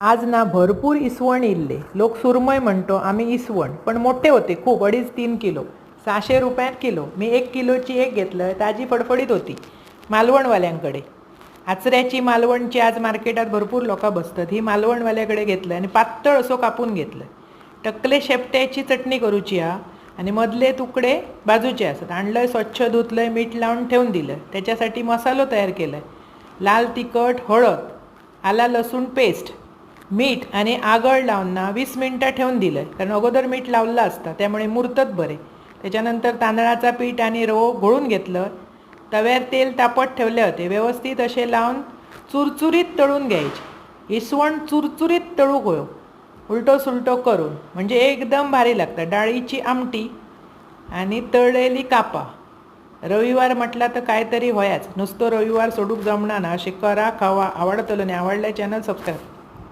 आज ना भरपूर इसवण इल्ले. लोक सुरमय म्हणतो आम्ही इसवण. पण मोठे होते खूप. अडीच तीन किलो. सहाशे रुपयात किलो. मी एक किलोची एक घेतलं ताजी फडफडीत होती मालवणवाल्यांकडे. आचऱ्याची मालवणची आज मार्केटात भरपूर लोकं बसतात. ही मालवणवाल्याकडे घेतलं आणि पातळ असो कापून घेतलं. टकले शेपट्याची चटणी करूची हा आणि मधले तुकडे बाजूचे असतात. आणलंय स्वच्छ धुतलंय मीठ लावून ठेवून दिलं. त्याच्यासाठी मसालो तयार केलाय. लाल तिखट हळद आला लसूण पेस्ट. मीठ आणि आगळ लावून ना वीस मिनटं ठेवून दिलं कारण अगोदर मीठ लावलं असतं त्यामुळे मुरतत बरे. त्याच्यानंतर तांदळाचा पीठ आणि रवो घोळून घेतलं. तव्यावर तेल तापत ठेवले होते. व्यवस्थित असे लावून चुरचुरीत तळून घ्यायचे. इसवण चुरचुरीत तळू होयो उलटो सुलटो करून. म्हणजे एकदम भारी लागतं. डाळीची आमटी आणि तळलेली कापा. रविवार म्हटला तर काहीतरी व्हायाच. नुसतं रविवार सोडूक जमणार ना. असे करा खावा आवडतलो आणि आवडल्या चॅनल सबस्क्राईब